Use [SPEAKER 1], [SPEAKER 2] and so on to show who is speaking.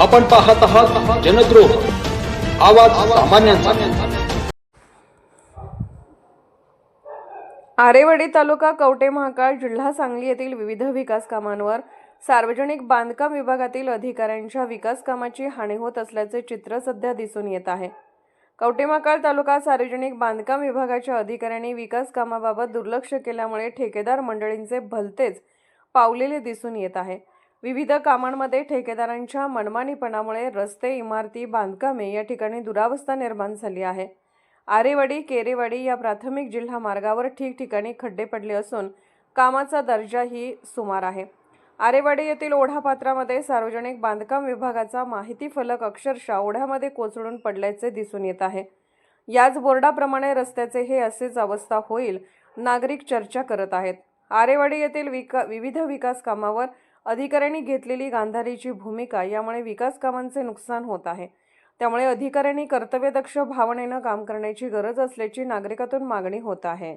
[SPEAKER 1] आपण पाहत आहात जनद्रोह. आवाज सामान्यांचा.
[SPEAKER 2] आरेवाडी तालुका कवटे महाकाळ जिल्हा सांगली येथील विविध विकास कामांवर सार्वजनिक बांधकाम विभागातील अधिकाऱ्यांच्या विकास कामाची हानी होत असल्याचे चित्र सध्या दिसून येत आहे. कवटे महाकाळ तालुका सार्वजनिक बांधकाम विभागाच्या अधिकाऱ्यांनी विकास कामाबाबत दुर्लक्ष केल्यामुळे ठेकेदार मंडळींचे भलतेच पावलेले दिसून येत आहे. विविध कामांमध्ये ठेकेदारांच्या मनमानीपणामुळे रस्ते इमारती बांधकामे या ठिकाणी दुरावस्था निर्माण झाली आहे. आरेवाडी केरेवाडी या प्राथमिक जिल्हा मार्गावर ठिकठिकाणी खड्डे पडले असून कामाचा दर्जाही सुमार आहे. आरेवाडी येथील ओढापात्रामध्ये सार्वजनिक बांधकाम विभागाचा माहिती फलक अक्षरशः ओढ्यामध्ये कोसळून पडल्याचे दिसून येत आहे. याच बोर्डाप्रमाणे रस्त्याचे हे असेच अवस्था होईल नागरिक चर्चा करत आहेत. आरेवाडी येथील विका विविध विकास कामावर अधिकाऱ्यांनी घेतलेली गांधारीची भूमिका यामुळे विकास कामांचे नुकसान होत आहे. त्यामुळे अधिकाऱ्यांनी कर्तव्यदक्ष भावनेनं काम करण्याची गरज असल्याची नागरिकातून मागणी होत आहे.